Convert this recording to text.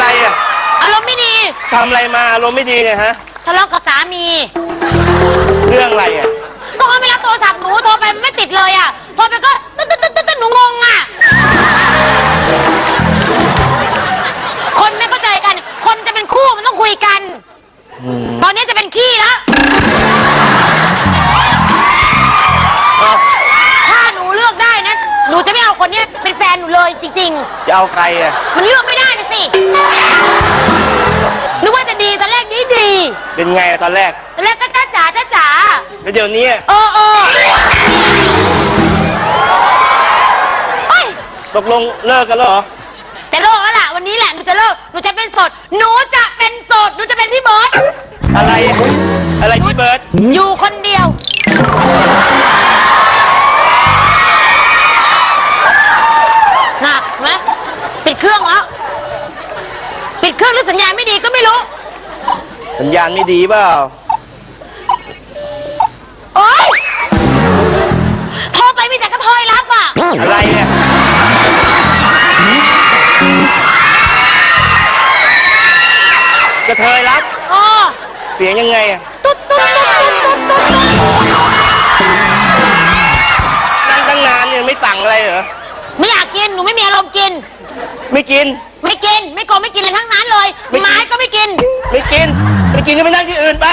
ไรอะอารมณ์ไม่ดีทำอะไรมาอารมณ์ไม่ดีไงฮะ ทะเลาะกับสามี เรื่องอะไรอะ ก็เขาไม่รับโทรศัพท์หนูโทรไปไม่ติดเลยอะโทรไปก็ตึ๊ดตึ๊ดตึ๊ดตึ๊ดหนูงงอะ คนไม่เข้าใจกัน คนจะเป็นคู่มันต้องคุยกัน ตอนนี้จะเป็นขี้แล้วเอาถ้าหนูเลือกได้นะ หนูจะไม่เอาคนเนี้ยเป็นแฟนหนูเลยจริง จะเอาใครอะ ๆ มันเลือกไม่ได้ นะสินึกว่าจะดีตอนแรกดีดีเป็นไงอะตอนแรก ตอนแรกก็จ้าจ๋าจ้าจ๋าแล้วเดี๋ยวนี้อะเออเออเฮ้ยตกลงเลิกกันแล้วเหรอ รือสัญญาณไม่ดีก็ไม่รู้ สัญญาณไม่ดีเปล่า โอ๊ยโทรไปมีแต่กระเทยรับอะ อะไรอะกระเทยรับอ๋อเสียงยังไงอะตุ๊ดตุ๊ดตุ๊ดตุ๊ดตุ๊ดตุ๊ดนั่งตั้งนานเนี่ยไม่สั่งอะไรเหรอ ไม่อยากกินหนูไม่มีอารมณ์กิน ไม่กิน ไม่กิน ไม่โกงไม่กินเลยทั้งนั้นเลยไม่กิน ไม้ก็ไม่กิน ไม่กิน ไม่กินก็ไปนั่งที่อื่นไป